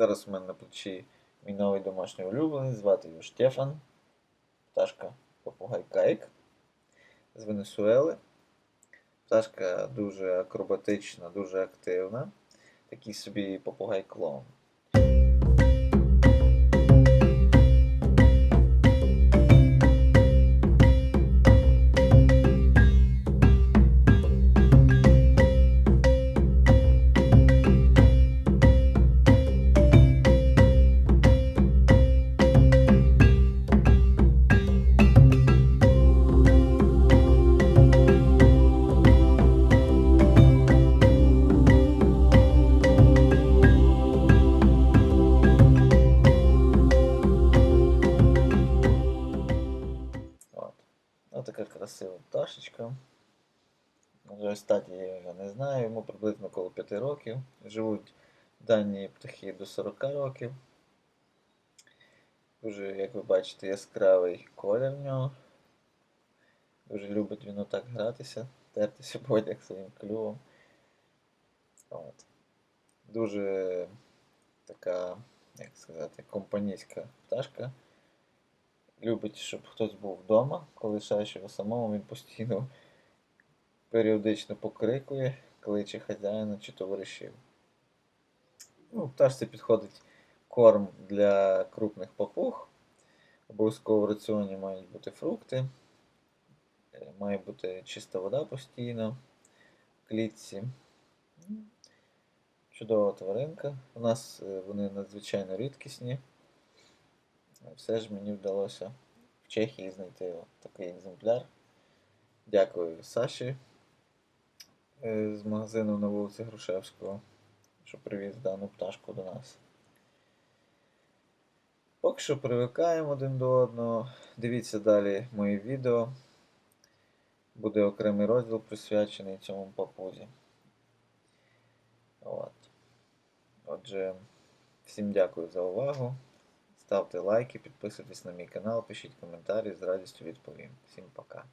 Зараз у мене на плечі мій новий домашній улюблений, звати його Штефан. Пташка попугай Кайк з Венесуели. Пташка дуже акробатична, дуже активна. Такий собі попугай клоун. Така красива пташечка. Жаль, статі я його не знаю, йому приблизно коло 5 років. Живуть дані птахи до 40 років. Дуже, як ви бачите, яскравий колір в нього. Дуже любить він отак гратися, тертися в одяг своїм клювом. От. Дуже така, як сказати, компанійська пташка. Любить, щоб хтось був вдома, коли лишаєш його самому, він постійно періодично покрикує, кличе хазяїна чи товаришів. Ну, пташці підходить корм для крупних папуг. Обов'язково в раціоні мають бути фрукти, е, має бути чиста вода постійно в клітці. Чудова тваринка. У нас е, вони надзвичайно рідкісні. Все ж мені вдалося в Чехії знайти такий екземпляр. Дякую Саші е, з магазину на вулиці Грушевського, що привіз дану пташку до нас. Поки що привикаємо один до одного. Дивіться далі мої відео. Буде окремий розділ присвячений цьому папузі. От. Отже, всім дякую за увагу. Ставте лайки, підписуйтесь на мій канал, пишіть коментарі, з радістю відповім. Всім пока.